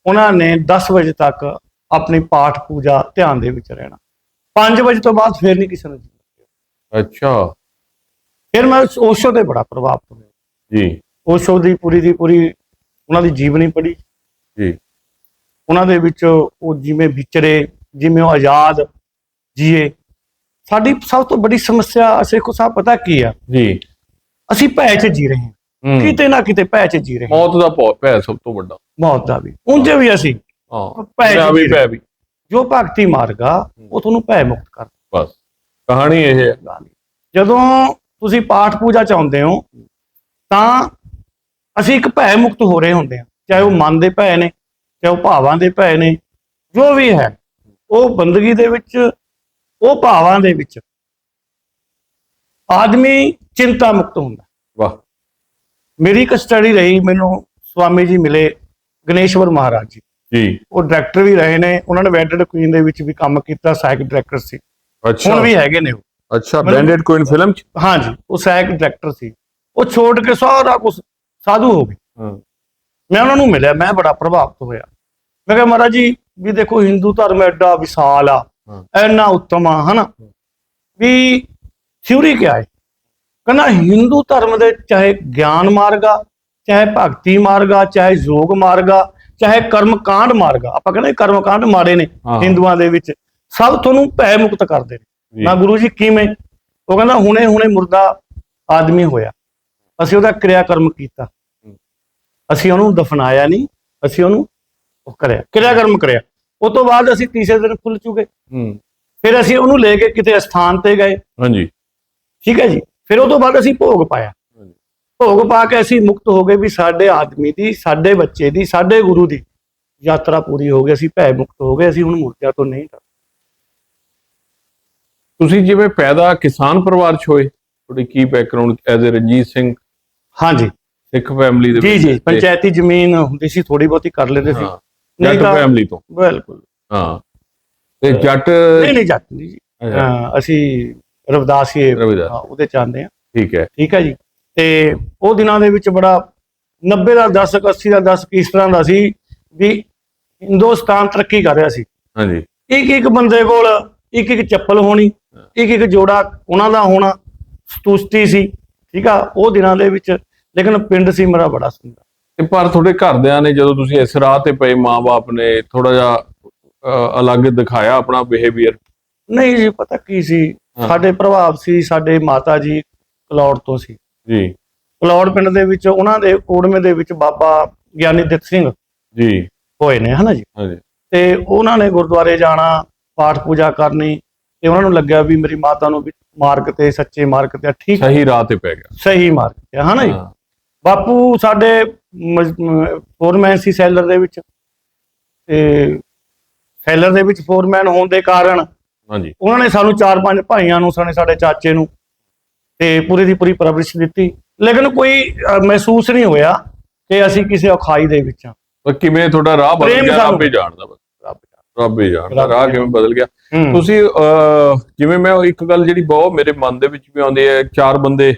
ਉਹਨਾਂ ਨੇ 10 ਵਜੇ ਤੱਕ ਆਪਣੀ ਪਾਠ ਪੂਜਾ ਧਿਆਨ ਦੇ ਵਿੱਚ ਰਹਿਣਾ। 5 ਵਜੇ ਤੋਂ ਬਾਅਦ ਫਿਰ ਨਹੀਂ ਕਿਸੇ ਨੂੰ। ਅੱਛਾ। ਫਿਰ ਮੈਂ ਓਸ਼ੋ ਤੇ ਬੜਾ ਪ੍ਰਭਾਵਿਤ ਹੋਇਆ ਜੀ। ਓਸ਼ੋ ਦੀ ਪੂਰੀ ਦੀ ਪੂਰੀ ਉਹਨਾਂ ਦੀ ਜੀਵਨੀ ਪੜ੍ਹੀ। ਜੀ। ਉਹਨਾਂ ਦੇ ਵਿੱਚ ਉਹ ਜਿਵੇਂ ਵਿਚਰੇ ਜਿਵੇਂ ਉਹ ਆਜ਼ਾਦ ਜੀਏ। ਸਾਡੀ ਸਭ ਤੋਂ ਵੱਡੀ ਸਮੱਸਿਆ ਸੇਖੋ ਸਾਹਿਬ ਪਤਾ ਕੀ ਆ? ਜੀ। ਅਸੀਂ ਭੈ 'ਚ ਜੀ ਰਹੇ ਹਾਂ। ਕਿਤੇ ਨਾ ਕਿਤੇ ਭੈ 'ਚ ਜੀ ਰਹੇ ਮੌਤ ਦਾ ਭੌ- ਸਭ ਤੋਂ ਵੱਡਾ। ਮੌਤ ਦਾ ਵੀ। ਉਂਝ ਵੀ ਅਸੀਂ ਹਾਂ। ਭੈ ਵੀ ਭੈ ਵੀ। ਜੋ ਭਗਤੀ ਮਾਰਗ ਉਹ ਤੁਹਾਨੂੰ ਭੈ ਮੁਕਤ ਕਰ ਬਸ। ਕਹਾਣੀ ਇਹ ਹੈ। ਜਦੋਂ ਤੁਸੀਂ ਪਾਠ ਪੂਜਾ ਚਾਹੁੰਦੇ ਹੋ ਤਾਂ ਅਸੀਂ ਇੱਕ ਭੈ ਮੁਕਤ ਹੋ ਰਹੇ ਹੁੰਦੇ ਆ ਚਾਹੇ ਉਹ ਮਨ ਦੇ ਭੈ ਨੇ ਚਾਹੇ ਉਹ ਭਾਵਾਂ ਦੇ ਭੈ ਨੇ ਜੋ ਵੀ ਹੈ ਉਹ ਬੰਦਗੀ ਦੇ ਵਿੱਚ ਉਹ ਭਾਵਾਂ ਦੇ ਵਿੱਚ ਆਦਮੀ ਚਿੰਤਾ ਮੁਕਤ ਹੁੰਦਾ। ਵਾਹ। ਮੇਰੀ ਇੱਕ ਸਟੱਡੀ ਰਹੀ ਮੈਨੂੰ ਸਵਾਮੀ ਜੀ ਮਿਲੇ ਗਣੇਸ਼ਵਰ ਮਹਾਰਾਜ ਜੀ। ਜੀ। ਉਹ ਡਾਇਰੈਕਟਰ ਵੀ ਰਹੇ ਨੇ ਉਹਨਾਂ ਨੇ ਵੈਡਡ ਕੁਈਨ ਦੇ ਵਿੱਚ ਵੀ ਕੰਮ ਕੀਤਾ ਸਹਾਇਕ ਡਾਇਰੈਕਟਰ ਸੀ। ਅੱਛਾ। ਹੁਣ ਵੀ ਹੈਗੇ ਨੇ ਉਹ। ਅੱਛਾ ਮਤਲਬ- ਬੈਂਡਡ ਕੁਇਨ ਫਿਲਮ ਚ? ਹਾਂਜੀ ਉਹ ਸਹਾਇਕ ਡਾਇਰੈਕਟਰ ਸੀ। ਉਹ ਛੋੜ ਕੇ ਸਾਰਾ ਕੁਝ ਸਾਧੂ ਹੋ ਗਏ। ਮੈਂ ਉਹਨਾਂ ਨੂੰ ਮਿਲਿਆ ਮੈਂ ਬੜਾ ਪ੍ਰਭਾਵਿਤ ਹੋਇਆ। ਮੈਂ ਕਿਹਾ ਮਹਾਰਾਜ ਜੀ ਵੀ ਦੇਖੋ ਹਿੰਦੂ ਧਰਮ ਐਡਾ ਵਿਸ਼ਾਲ ਆ। ਐਨਾ ਉੱਤਮ ਆ ਹਨਾ? ਵੀ ਥਿਊਰੀ ਕਿਆ ਹੈ? ਕਹਿੰਦਾ ਹਿੰਦੂ ਧਰਮ ਦੇ ਚਾਹੇ ਗਿਆਨ ਮਾਰਗ ਆ ਚਾਹੇ ਭਗਤੀ ਮਾਰਗ ਆ ਚਾਹੇ ਯੋਗ ਮਾਰਗ ਆ ਚਾਹੇ ਕਰਮ ਕਾਂਡ ਮਾਰਗ ਆ ਆਪਾਂ ਕਹਿੰਦੇ ਕਰਮ ਕਾਂਡ ਮਾੜੇ ਨੇ ਹਾਂ। ਹਿੰਦੂਆਂ ਦੇ ਵਿੱਚ ਸਭ ਤੁਹਾਨੂੰ ਭੈ ਮੁਕਤ ਕਰਦੇ ਨੇ। ਮੈਂ ਗੁਰੂ ਜੀ ਕਿਵੇਂ? ਉਹ ਕਹਿੰਦਾ ਹੁਣੇ ਹੁਣੇ ਮੁਰਦਾ ਆਦਮੀ ਹੋਇਆ। ਅਸੀਂ ਉਹਦਾ ਕਿਰਿਆ ਕਰਮ ਕੀਤਾ। ਅਸੀਂ ਉਹਨੂੰ ਦਫਨਾਇਆ ਨਹੀਂ। ਅਸੀਂ ਉਹਨੂੰ ਉਹ ਕਰਿਆ। ਕਿਰਿਆ ਕਰਮ ਕਰਿਆ। ਉਸ ਤੋਂ ਬਾਅਦ ਅਸੀਂ ਤੀਸਰੇ ਦਿਨ ਖੁੱਲ ਚੁਕੇ। ਹੂੰ। ਫਿਰ ਅਸੀਂ ਉਹਨੂੰ ਲੈ ਕੇ ਕਿਤੇ ਸਥਾਨ ਤੇ ਗਏ। ਹਾਂਜੀ। ਠੀਕ ਹੈ ਜੀ? ਫਿਰ ਉਹ ਤੋਂ ਬਾਅਦ ਅਸੀਂ ਭੋਗ ਪਾਇਆ। ਭੋਗ ਪਾ ਕੇ ਅਸੀਂ ਮੁਕਤ ਹੋ ਗਏ ਵੀ ਸਾਡੇ ਆਦਮੀ ਦੀ ਸਾਡੇ ਬੱਚੇ ਦੀ ਸਾਡੇ ਗੁਰੂ ਦੀ ਯਾਤਰਾ ਪੂਰੀ ਹੋ ਗਈ। ਅਸੀਂ ਭੈ ਮੁਕਤ ਹੋ ਗਏ। ਅਸੀਂ ਹੁਣ ਮੁਰਦਿਆਂ ਤੋਂ ਨਹੀਂ ਡਰਦੇ। ਤੁਸੀਂ ਜਿਵੇਂ ਪੈਦਾ ਕਿਸਾਨ ਪਰਿਵਾਰ ਚ ਹੋਏ ਤੁਹਾਡੀ ਕੀ background as a Ranjit Singh? ਹਾਂਜੀ। ਸਿੱਖ ਫੈਮਿਲੀ ਦੇ ਜੀ ਵਿੱਚ ਜੀ ਤੇ- ਪੰਚਾਇਤੀ ਜ਼ਮੀਨ ਹੁੰਦੀ ਸੀ ਥੋੜੀ ਬਹੁਤੀ ਕਰ ਲੈਂਦੇ ਸੀ। ਹਾਂ ਨਹੀਂ ਜੱਟ ਤਾਂ ਫੈਮਿਲੀ ਤੋਂ। ਬਿਲਕੁਲ। ਹਾਂ। ਤੇ ਜੱਟ ਨਹੀਂ ਨਹੀਂ ਜੱਟ ਨਹੀਂ ਜੀ। ਅੱਛਾ, ਹਾਂ, ਅਸੀਂ ਰਵਿਦਾਸੀਏ ਰਵਿਦਾਸ। ਹਾਂ, ਉਹਦੇ ਚ ਆਉਂਦੇ ਆ ਠੀਕ ਹੈ। ਠੀਕ ਹੈ ਜੀ। ਤੇ ਉਹ ਦਿਨਾਂ ਦੇ ਵਿੱਚ ਬੜਾ 90 ਦਾ ਦਸ਼ਕ 80 ਦਾ ਦਸ਼ਕ ਇਸ ਤਰ੍ਹਾਂ ਦਾ ਸੀ ਵੀ ਹਿੰਦੁਸਤਾਨ ਤਰੱਕੀ ਕਰ ਰਿਹਾ ਸੀ। ਹਾਂਜੀ। ਇੱਕ ਇੱਕ ਬੰਦੇ ਕੋਲ ਇੱਕ ਇੱਕ ਚੱਪਲ ਹੋਣੀ ਇੱਕ ਇੱਕ ਜੋੜਾ ਉਹਨਾਂ ਦਾ ਹੋਣਾ ਸਤੁਸ਼ਟੀ ਸੀ ਠੀਕ ਆ ਉਹ ਦਿਨਾਂ ਦੇ ਵਿੱਚ ਲੇਕਿਨ ਪਿੰਡ ਸੀ ਮੇਰਾ ਬੜਾ ਸੁੰਦਰ। ਤੇ ਪਰ ਤੁਹਾਡੇ ਘਰਦਿਆਂ ਨੇ ਜਦੋਂ ਤੁਸੀਂ ਇਸ ਰਾਹ ਤੇ ਪਏ ਮਾਪੇ ਨੇ ਥੋੜਾ ਜਿਹਾ ਅਲੱਗ ਦਿਖਾਇਆ ਆਪਣਾ ਬਿਹੇਵੀਅਰ ਨਹੀਂ ਜੀ ਪਤਾ ਕੀ ਸੀ। ਸਾਡੇ ਪ੍ਰਭਾਵ ਸੀ ਸਾਡੇ ਮਾਤਾ ਜੀ ਕਲੌੜ ਤੋਂ ਸੀ। ਜੀ। ਕਲੌੜ ਪਿੰਡ ਦੇ ਵਿੱਚ ਉਹਨਾਂ ਦੇ ਕੋੜਮੇ ਦੇ ਵਿੱਚ ਬਾਬਾ ਗਿਆਨੀ ਦਿੱਤ ਸਿੰਘ ਜੀ। ਹੋਏ ਨੇ ਹਨਾ ਜੀ? ਤੇ ਉਹਨਾਂ ਨੇ ਗੁਰਦੁਆਰੇ ਜਾਣਾ ਪਾਠ ਪੂਜਾ ਕਰਨੀ ਤੇ ਉਹਨਾਂ ਨੂੰ ਲੱਗਿਆ ਵੀ ਮੇਰੀ ਮਾਤਾ ਨੂੰ ਵੀ ਮਾਰਗ ਤੇ ਸੱਚੇ ਮਾਰਗ ਤੇ ਆ, ਠੀਕ ਸਹੀ ਰਾਹ ਤੇ ਪੈ ਗਿਆ। ਸਹੀ ਮਾਰਗ ਤੇ ਆ, ਹਨਾ ਜੀ? ਬਾਪੂ ਸਾਡੇ ਫੋਰਮੈਨ ਸੀ ਸੈਲਰ ਦੇ ਵਿੱਚ ਤੇ ਸੈਲਰ ਦੇ ਵਿੱਚ ਫੋਰਮੈਨ ਹੋਣ ਦੇ ਕਾਰਨ ਹਾਂਜੀ। ਉਹਨਾਂ ਨੇ ਸਾਨੂੰ ਚਾਰ ਪੰਜ ਭਾਈਆਂ ਨੂੰ ਸਾਡੇ ਸਾਡੇ ਚਾਚੇ ਨੂੰ ਤੇ ਪੂਰੀ ਦੀ ਪੂਰੀ ਪਰਵਰਿਸ਼ ਦਿੱਤੀ। ਲੇਕਿਨ ਕੋਈ ਮਹਿਸੂਸ ਨਹੀਂ ਹੋਇਆ ਕਿ ਅਸੀਂ ਕਿਸੇ ਔਖਾਈ ਦੇ ਵਿੱਚ ਪਰ ਕਿਵੇਂ ਤੁਹਾਡਾ ਰਾਹ ਬਦਲ ਗਿਆ ਸਾਨੂੰ- ਹੀ ਜਾਣਦਾ ਬਸ ਰੱਬ ਰੱਬ ਰਾਹ ਕਿਵੇਂ ਬਦਲ ਗਿਆ। ਤੁਸੀਂ ਜਿਵੇਂ ਮੈਂ ਇੱਕ ਗੱਲ ਜਿਹੜੀ ਬਹੁਤ ਮੇਰੇ ਮਨ ਦੇ ਵਿੱਚ ਵੀ ਆਉਂਦੀ ਹੈ ਚਾਰ ਬੰਦੇ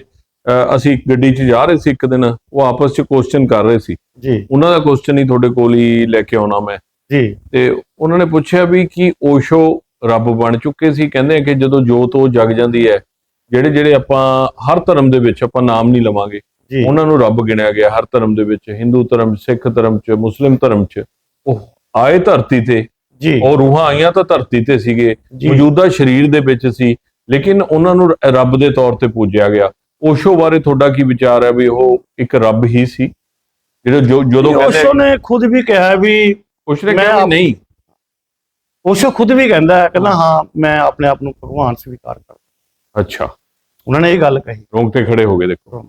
ਅਸੀਂ ਗੱਡੀ 'ਚ ਜਾ ਰਹੇ ਸੀ ਇੱਕ ਦਿਨ ਉਹ ਆਪਸ 'ਚ ਕੁਐਸਚਨ ਕਰ ਰਹੇ ਸੀ। ਜੀ। ਉਹਨਾਂ ਦਾ ਕੁਐਸਚਨ ਹੀ ਤੁਹਾਡੇ ਕੋਲ ਹੀ ਲੈ ਕੇ ਆਉਣਾ ਮੈਂ। ਜੀ। ਤੇ ਉਹਨਾਂ ਨੇ ਪੁੱਛਿਆ ਵੀ ਕੀ ਓਸ਼ੋ ਰੱਬ ਬਣ ਚੁੱਕੇ ਸੀ ਕਹਿੰਦੇ ਕਿ ਜਦੋਂ ਜੋਤ ਉਹ ਜਗ ਜਾਂਦੀ ਹੈ ਜਿਹੜੇ ਜਿਹੜੇ ਆਪਾਂ ਹਰ ਧਰਮ ਦੇ ਵਿੱਚ ਆਪਾਂ ਨਾਮ ਨਹੀਂ ਲਵਾਂਗੇ ਉਹਨਾਂ ਨੂੰ ਰੱਬ ਗਿਣਿਆ ਗਿਆ ਹਰ ਧਰਮ ਦੇ ਵਿੱਚ ਹਿੰਦੂ ਧਰਮ ਸਿੱਖ ਧਰਮ ਚ ਮੁਸਲਿਮ ਧਰਮ ਚ। ਉਹ ਆਏ ਧਰਤੀ ਤੇ ਜੀ। ਉਹ ਰੂਹਾਂ ਆਈਆਂ ਤਾਂ ਧਰਤੀ ਤੇ ਸੀਗੇ। ਮੌਜੂਦਾ ਸਰੀਰ ਦੇ ਵਿੱਚ ਸੀ ਲੇਕਿਨ ਉਹਨਾਂ ਨੂੰ ਰੱਬ ਦੇ ਤੌਰ ਤੇ ਪੂਜਿਆ ਗਿਆ। ਓਸ਼ੋ ਬਾਰੇ ਤੁਹਾਡਾ ਕੀ ਵਿਚਾਰ ਹੈ ਵੀ ਉਹ ਇੱਕ ਰੱਬ ਹੀ ਸੀ? ਜਿਹੜਾ ਜਦੋਂ ਕਹਿੰਦੇ ਓਸ਼ੋ ਨੇ ਖੁਦ ਵੀ ਕਿਹਾ ਵੀ ਕੁਛ ਨੇ ਕਿਹਾ ਨਹੀਂ। ਓਸ਼ੋ ਖੁਦ ਵੀ ਕਹਿੰਦਾ ਹੈ ਕਹਿੰਦਾ ਹਾਂ। ਮੈਂ ਆਪਣੇ ਆਪ ਨੂੰ ਭਗਵਾਨ ਸਵੀਕਾਰ ਕਰਦਾ। ਅੱਛਾ। ਉਹਨਾਂ ਨੇ ਇਹ ਗੱਲ ਕਹੀ। ਰੋਂਗਟੇ ਖੜੇ ਹੋ ਗਏ ਦੇਖੋ।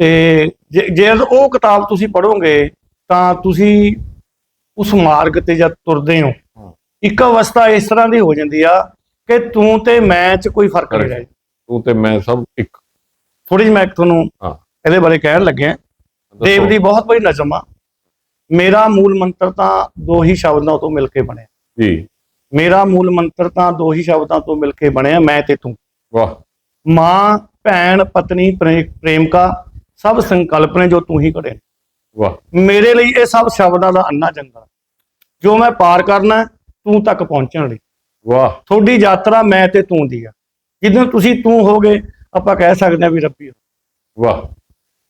ਤੇ ਜੇ ਉਹ ਕਿਤਾਬ ਤੁਸੀਂ ਪੜ੍ਹੋਗੇ ਤਾਂ ਤੁਸੀਂ ਉਸ ਮਾਰਗ ਤੇ ਜਦ ਤੁਰਦੇ ਹੋ। ਇੱਕ ਅਵਸਥਾ ਇਸ ਤਰ੍ਹਾਂ ਦੀ ਹੋ ਜਾਂਦੀ ਆ ਕਿ ਤੂੰ ਤੇ ਮੈਂ ਚ ਕੋਈ ਫ਼ਰਕ ਨਹੀਂ। ਰਹਿ ਤੂੰ ਤੇ ਮੈਂ ਸਭ ਇੱਕ ਥੋੜੀ ਜਿਹੀ ਮੈਂ ਤੁਹਾਨੂੰ। ਇਹਦੇ ਬਾਰੇ ਕਹਿਣ ਲੱਗਿਆ ਦੇਵ। ਦੀ ਬਹੁਤ ਬੜੀ ਨਜ਼ਮ ਆ ਮੇਰਾ ਮੂਲ ਮੰਤਰ ਤਾਂ ਦੋ ਹੀ ਸ਼ਬਦਾਂ ਤੋਂ ਮਿਲ ਕੇ ਬਣਿਆ ਜੀ ਮੇਰਾ ਮੂਲ ਮੰਤਰ ਤਾਂ ਦੋ ਹੀ ਸ਼ਬਦਾਂ ਤੋਂ ਮਿਲ ਕੇ ਬਣਿਆ ਮੈਂ ਤੇ ਤੂੰ ਵਾਹ ਮਾਂ ਭੈਣ ਪਤਨੀ ਪ੍ਰੇ- ਪ੍ਰੇਮਕਾ ਸਭ ਸੰਕਲਪ ਨੇ ਜੋ ਤੂੰ ਹੀ ਘੜੇ। ਵਾਹ। ਮੇਰੇ ਲਈ ਇਹ ਸਭ ਸ਼ਬਦਾਂ ਦਾ ਅੰਨਾ ਜੰਗਲ ਆ। ਜੋ ਮੈਂ ਪਾਰ ਕਰਨਾ ਤੂੰ ਤੱਕ ਪਹੁੰਚਣ ਲਈ। ਵਾਹ। ਤੁਹਾਡੀ ਯਾਤਰਾ ਮੈਂ ਤੇ ਤੂੰ ਦੀ ਆ। ਜਿੱਦਾਂ ਤੁਸੀਂ ਤੂੰ ਹੋਗੇ ਆਪਾਂ ਕਹਿ ਸਕਦੇ ਹਾਂ ਵੀ ਰੱਬੀ ਵਾਹ।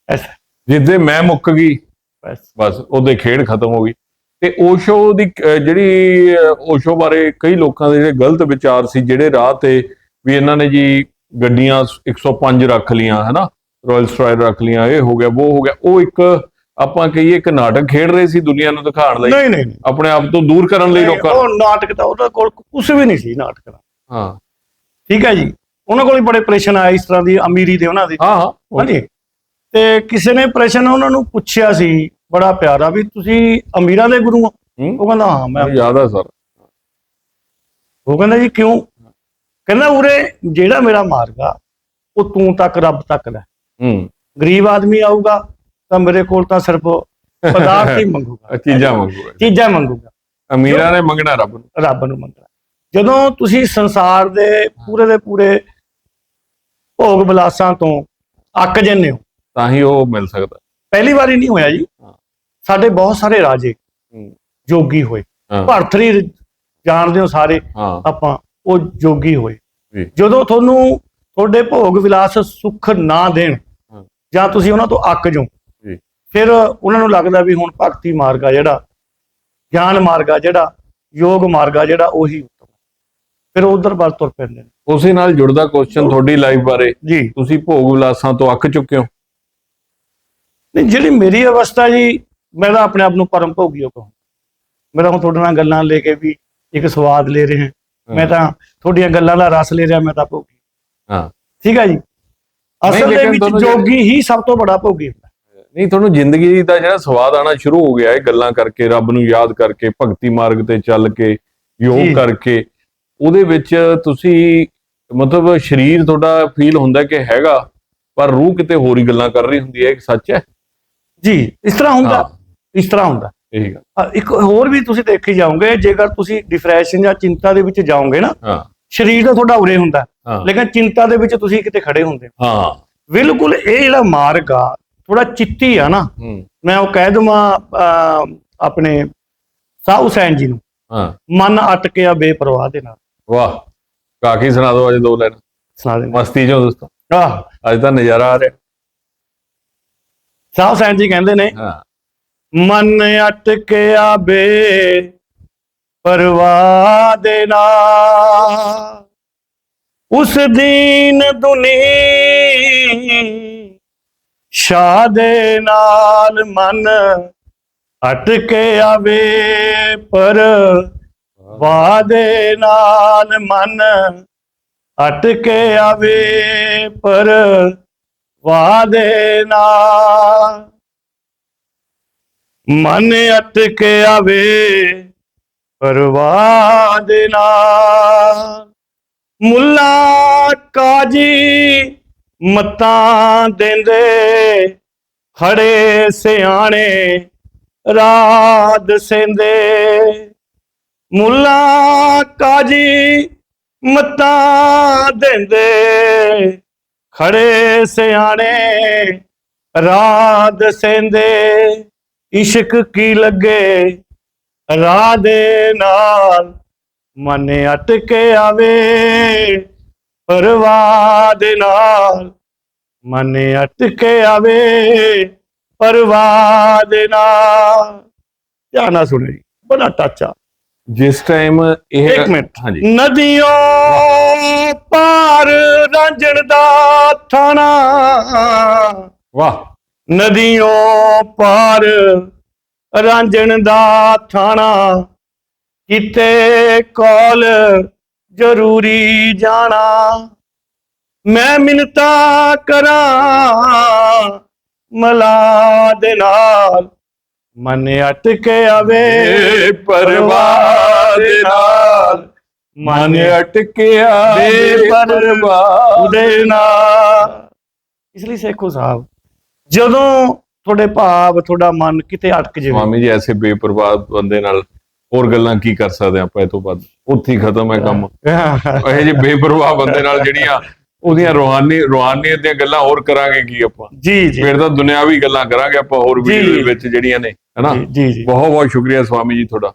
ਐਸਾ। ਜਿੱਦੇ ਮੈਂ ਮੁੱਕ ਗਈ ਬਸ। ਬਸ ਉਹਦੇ ਖੇਡ ਖਤਮ ਹੋ ਗਈ। ਤੇ ਓਸ਼ੋ ਦੀ ਜਿਹੜੀ ਓਸ਼ੋ ਬਾਰੇ ਕਈ ਲੋਕਾਂ ਦੇ ਜਿਹੜੇ ਗਲਤ ਵਿਚਾਰ ਸੀ ਜਿਹੜੇ ਰਾਹ ਤੇ ਵੀ ਇਹਨਾਂ ਨੇ ਜੀ ਗੱਡੀਆਂ 105 ਰੱਖ ਲੀਆਂ ਹਨਾ? ਰਾਇਲ ਸਟਰਾਈਡ ਰੱਖ ਲੀਆਂ ਇਹ ਹੋ ਗਿਆ ਉਹ ਹੋ ਗਿਆ। ਉਹ ਇੱਕ ਆਪਾਂ ਕਹੀਏ ਇੱਕ ਨਾਟਕ ਖੇਡ ਰਹੇ ਸੀ ਦੁਨੀਆ ਨੂੰ ਦਿਖਾਉਣ ਲਈ। ਨਹੀਂ ਨਹੀਂ ਨਹੀਂ। ਆਪਣੇ ਆਪ ਤੋਂ ਦੂਰ ਕਰਨ ਲਈ ਲੋਕਾਂ ਨੂੰ। ਉਹ ਨਾਟਕ ਤਾਂ ਉਹਦਾ ਕੋਲ ਕੁਝ ਵੀ ਨਹੀਂ ਸੀ ਨਾਟਕ ਦਾ। ਹਾਂ। ਠੀਕ ਹੈ ਜੀ। ਉਹਨਾਂ ਕੋਲ ਹੀ ਬੜੇ ਪ੍ਰੈਸ਼ਨ ਆਏ ਇਸ ਤਰ੍ਹਾਂ ਦੀ ਅਮੀਰੀ ਦੇ ਉਹਨਾਂ ਦੀ। ਹਾਂ ਹਾਂ। ਉਹ- ਹਾਂਜੀ। ਤੇ ਕਿਸੇ ਨੇ ਪ੍ਰਸ਼ਨ ਉਹਨਾਂ ਨੂੰ ਪੁੱਛਿਆ ਸੀ ਬੜਾ ਪਿਆਰਾ ਵੀ ਤੁਸੀਂ ਅਮੀਰਾਂ ਦੇ ਗੁਰੂ ਹੋ? ਹੂੰ, ਉਹ ਕਹਿੰਦਾ ਹਾਂ ਮੈਂ ਮੈਨੂੰ ਯਾਦ ਆ ਸਰ। ਉਹ ਕਹਿੰਦਾ ਜੀ ਕਿਉਂ? ਕਹਿੰਦਾ ਉਰੇ ਜਿਹੜਾ ਮੇਰਾ ਮਾਰਗ ਆ ਉਹ ਤੂੰ ਤੱਕ ਰੱਬ ਤੱਕ ਦਾ ਹੂੰ। ਗਰੀਬ ਆਦਮੀ ਆਊਗਾ ਤਾਂ ਮੇਰੇ ਕੋਲ ਤਾਂ ਸਿਰਫ ਪਦਾਰਥ ਹੀ ਮੰਗੂਗਾ। ਚੀਜ਼ਾਂ ਮੰਗੂਗਾ। ਚੀਜ਼ਾਂ ਮੰਗੂਗਾ। ਅਮੀਰਾਂ ਨੇ ਮੰਗਣਾ ਰੱਬ ਨੂੰ। ਰੱਬ ਨੂੰ ਮੰਗਣਾ। ਜਦੋਂ ਤੁਸੀਂ ਸੰਸਾਰ ਦੇ ਪੂਰੇ ਦੇ ਪੂਰੇ ਭੋਗ ਵਿਲਾਸਾਂ ਤੋਂ ਅੱਕ ਜੰਨੇ ਹੋ ਤਾਂ ਹੀ ਉਹ ਮਿਲ ਸਕਦਾ। ਪਹਿਲੀ ਵਾਰੀ ਨਹੀਂ ਹੋਇਆ ਜੀ। ਸਾਡੇ ਬਹੁਤ ਸਾਰੇ ਰਾਜੇ ਜੋਗੀ ਹੋਏ। ਭਰਤਰੀ ਜਾਣਦੇ ਹੋ ਸਾਰੇ। ਆਪਾਂ ਉਹ ਜੋਗੀ ਹੋਏ। ਜਦੋਂ ਤੁਹਾਨੂੰ ਤੁਹਾਡੇ ਭੋਗ ਵਿਲਾਸ ਸੁੱਖ ਨਾ ਦੇਣ। ਜਾਂ ਤੁਸੀਂ ਉਹਨਾਂ ਤੋਂ ਅੱਕ ਜਾਓ। ਫਿਰ ਉਹਨਾਂ ਨੂੰ ਲੱਗਦਾ ਵੀ ਹੁਣ ਭਗਤੀ ਮਾਰਗ ਆ ਜਿਹੜਾ ਗਿਆਨ ਮਾਰਗ ਆ ਜਿਹੜਾ ਯੋਗ ਮਾਰਗ ਆ ਜਿਹੜਾ ਉਹੀ। ਫਿਰ ਉਧਰ ਵੱਲ ਤੁਰ ਪੈਂਦੇ ਨੇ। ਉਸੇ ਨਾਲ ਜੁੜਦਾ ਕੁਐਸਚਨ ਤੁਹਾਡੀ ਲਾਈਫ ਬਾਰੇ। ਜੀ। ਤੁਸੀਂ ਭੋਗ ਵਿਲਾਸਾਂ ਤੋਂ ਅੱਕ ਚੁੱਕੇ ਹੋ। ਨਹੀਂ ਜਿਹੜੀ ਮੇਰੀ ਅਵਸਥਾ ਜੀ ਮੈਂ ਤਾਂ ਆਪਣੇ ਆਪ ਨੂੰ ਪਰਮ ਭੋਗੀ ਹੋ ਕਹਾਂ ਮੈਂ ਤਾਂ ਤੁਹਾਡੇ ਨਾਲ ਗੱਲਾਂ ਲੈ ਕੇ ਵੀ ਇੱਕ ਸਵਾਦ ਲੈ ਰਹੇ ਹਾਂ। ਮੈਂ ਤਾਂ ਤੁਹਾਡੀਆਂ ਗੱਲਾਂ ਦਾ ਰਸ ਲੈ ਰਿਹਾ ਮੈਂ ਤਾਂ ਭੋਗੀ। ਹਾਂ। ਠੀਕ ਹੈ ਜੀ? ਅਸਲ ਦੇ ਵਿੱਚ ਜੋਗੀ ਹੀ ਸਭ ਤੋਂ ਬੜਾ ਭੋਗੀ ਹੁੰਦਾ। ਨਹੀਂ ਤੁਹਾਨੂੰ ਜ਼ਿੰਦਗੀ ਦਾ ਜਿਹੜਾ ਸਵਾਦ ਆਣਾ ਸ਼ੁਰੂ ਹੋ ਗਿਆ ਇਹ ਗੱਲਾਂ ਕਰਕੇ ਰੱਬ ਨੂੰ ਯਾਦ ਕਰਕੇ ਭਗਤੀ ਮਾਰਗ ਤੇ ਚੱਲ ਕੇ ਯੋਗ। ਕਰਕੇ ਉਹਦੇ ਵਿੱਚ ਤੁਸੀਂ ਮਤਲਬ ਸਰੀਰ ਤੁਹਾਡਾ ਫੀਲ ਹੁੰਦਾ ਕਿ ਹੈਗਾ ਪਰ ਰੂਹ ਕਿਤੇ ਹੋਰ ਹੀ ਗੱਲਾਂ ਕਰ ਰਹੀ ਹੁੰਦੀ ਹੈ ਇਹ ਸੱਚ ਹੈ? ਜੀ ਇਸ ਤਰ੍ਹਾਂ ਹੁੰਦਾ ਇਸ ਤਰ੍ਹਾਂ ਹੁੰਦਾ। ਇਹੀ ਗੱਲ। ਇੱਕ ਹੋਰ ਵੀ ਤੁਸੀਂ ਦੇਖੀ ਜਾਓਗੇ ਜੇਕਰ ਤੁਸੀਂ ਡਿਪਰੈਸ਼ਨ ਜਾਂ ਚਿੰਤਾ ਦੇ ਵਿੱਚ ਜਾਓਗੇ ਨਾ ਹਾਂ। ਸਰੀਰ ਤਾਂ ਤੁਹਾਡਾ ਉਰੇ ਹੁੰਦਾ ਲੇਕਿਨ ਚਿੰਤਾ ਦੇ ਵਿੱਚ ਤੁਸੀਂ ਕਿਤੇ ਖੜੇ ਹੁੰਦੇ ਹੋ। ਹਾਂ। ਬਿਲਕੁਲ ਇਹ ਜਿਹੜਾ ਮਾਰਗ ਆ ਥੋੜਾ ਚਿੱਤੀ ਆ ਨਾ ਮੈਂ ਉਹ ਕਹਿ ਦਵਾਂ ਆਪਣੇ ਸਾਹ ਹੁਸੈਨ ਜੀ ਨੂੰ। ਹਾਂ। ਮਨ ਅਟਕਿਆ ਬੇਪਰਵਾਹ ਦੇ ਨਾਲ। ਵਾਹ ਕਾਕੀ ਸੁਣਾ ਦਿਓ ਅੱਜ ਦੋ ਲਾਈਨ। ਸੁਣਾ ਦੇਣਾ ਮਸਤੀ ਚੋਂ ਦੋਸਤੋ। ਆਹ ਅੱਜ ਤਾਂ ਨਜ਼ਾਰਾ ਆ ਰਿਹਾ। ਸਾਹ ਹੁਸੈਨ ਜੀ ਕਹਿੰਦੇ ਨੇ ਹਾਂ। ਮਨ ਅਟਕਿਆ ਬੇ ਪਰਵਾਹ ਦੇ ਨਾਲ। ਉਸ ਦੀਨ ਦੁਨੀ ਸ਼ਾਹ ਦੇ ਨਾਲ ਮਨ ਅਟਕਿਆ ਆਵੇ, ਪਰ ਵਾਦੇ ਨਾਲ ਮਨ ਅਟਕੇ ਆਵੇ, ਪਰ ਵਾਦੇ ਨਾਲ ਮਨ ਅਟਕੇ ਆਵੇ, ਪਰ ਵਾਦੇ ਨਾਲ ਮੁੱਲਾ ਕਾਜੀ ਮਤਾਂ ਦਿੰਦੇ, ਖੜੇ ਸਿਆਣੇ ਰਾਤ ਸਿੰਦੇ ਮੁੱਲਾ ਕਾਜੀ ਮਤਾਂ ਦਿੰਦੇ, ਖੜੇ ਸਿਆਣੇ ਰਾਤ ਸਿੰਦੇ ਇਸ਼ਕ ਕੀ ਲੱਗੇ ਰਾਹ ਦੇ ਨਾਲ, ਮਨ ਅਟਕੇ ਆਵੇ। ਪਰਵਾਹ ਦੇ ਨਾਲ ਮਨ ਅਟਕੇ ਆਵੇ ਪਰਵਾਹ ਦੇ ਨਾਲ। ਧਿਆਨ ਨਾਲ ਸੁਣਿਓ ਜੀ ਬੜਾ ਟੱਚ ਜਿਸ ਟਾਈਮ ਇਹ ਇੱਕ ਮਿੰਟ ਹਾਂਜੀ। ਨਦੀਆਂ ਪਾਰ ਰਾਂਝਣ ਦਾ ਥਾਣਾ। ਵਾਹ। ਨਦੀਆਂ ਪਾਰ ਰਾਂਝਣ ਦਾ ਥਾਣਾ। ਕਿਤੇ ਕੋਲ ਜ਼ਰੂਰੀ ਜਾਣਾ। ਮੈਂ ਮਿੰਤਾ ਕਰਾਂ ਮਲਾ ਦੇ ਨਾਲ। ਮਨ ਅਟਕੇ ਆਵੇ ਏ ਪਰਵਾਹ ਦੇ ਨਾਲ। ਮਨ ਅਟਕਿਆ ਬੇ ਪਰਵਾਹ ਨਾਲ। ਇਸ ਲਈ ਸੇਖੋ ਸਾਹਿਬ, ਜਦੋਂ ਤੁਹਾਡੇ ਭਾਵ, ਤੁਹਾਡਾ ਮਨ ਕਿਤੇ ਅਟਕ ਜਾਵੇ। ਸਵਾਮੀ ਜੀ, ਐਸੇ ਬੇਪਰਵਾਹ ਬੰਦੇ ਨਾਲ ਹੋਰ ਗੱਲਾਂ ਕੀ ਕਰ ਸਕਦੇ ਆਪਾਂ ਇਹ ਤੋਂ ਬਾਅਦ ਉੱਥੇ ਹੀ ਖਤਮ ਹੈ ਕੰਮ। ਇਹ ਜੇ ਬੇਪਰਵਾਹ ਬੰਦੇ ਨਾਲ ਜਿਹੜੀਆਂ ਉਹਦੀਆਂ ਰੋਹਾਨੀ ਰੋਹਾਨੀਅਤ ਦੀਆਂ ਗੱਲਾਂ ਹੋਰ ਕਰਾਂਗੇ ਕੀ ਆਪਾਂ? ਜੀ ਜੀ। ਫਿਰ ਤਾਂ ਦੁਨਿਆਵੀ ਗੱਲਾਂ ਕਰਾਂਗੇ ਆਪਾਂ ਹੋਰ। ਵੀਡੀਓ ਦੇ ਵਿੱਚ ਜਿਹੜੀਆਂ ਨੇ ਹਨਾ? ਜੀ, ਜੀ ਜੀ। ਬਹੁਤ ਬਹੁਤ ਸ਼ੁਕਰੀਆ ਸਵਾਮੀ ਜੀ ਤੁਹਾਡਾ।